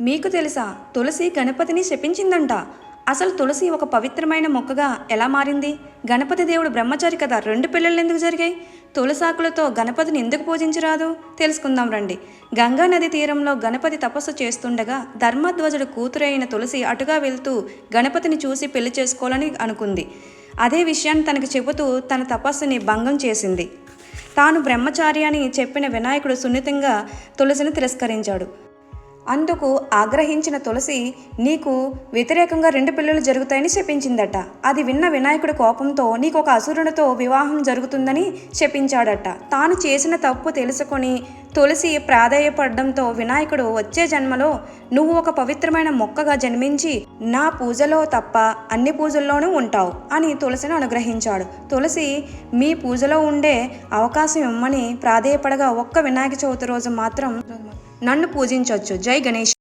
మీకు తెలుసా తులసి గణపతిని శపించిందంట. అసలు తులసి ఒక పవిత్రమైన మొక్కగా ఎలా మారింది? గణపతి దేవుడు బ్రహ్మచారి కదా రెండు పిల్లలు ఎందుకు జరిగాయి? తులసాకులతో గణపతిని ఎందుకు పూజించరాదు? తెలుసుకుందాం రండి. గంగా నది తీరంలో గణపతి తపస్సు చేస్తుండగా ధర్మధ్వజుడు కూతురైన తులసి అటుగా వెళ్తూ గణపతిని చూసి పెళ్ళి చేసుకోవాలని అనుకుంది. అదే విషయాన్ని తనకు చెబుతూ తన తపస్సుని భంగం చేసింది. తాను బ్రహ్మచారి అని చెప్పిన వినాయకుడు సున్నితంగా తులసిని తిరస్కరించాడు. అందుకు ఆగ్రహించిన తులసి నీకు వ్యతిరేకంగా రెండు పిల్లలు జరుగుతాయని శపించిందట అది విన్న వినాయకుడి కోపంతో నీకు ఒక అసురునితో వివాహం జరుగుతుందని శపించాడట తాను చేసిన తప్పు తెలుసుకొని తులసి ప్రాధాయపడడంతో వినాయకుడు వచ్చే జన్మలో నువ్వు ఒక పవిత్రమైన మొక్కగా జన్మించి నా పూజలో తప్ప అన్ని పూజల్లోనూ ఉంటావు అని తులసిని అనుగ్రహించాడు. తులసి మీ పూజలో ఉండే అవకాశం ఇమ్మని ప్రాధేయపడగా ఒక్క వినాయక చవితి రోజు మాత్రం నన్ను పూజించవచ్చు జై గణేష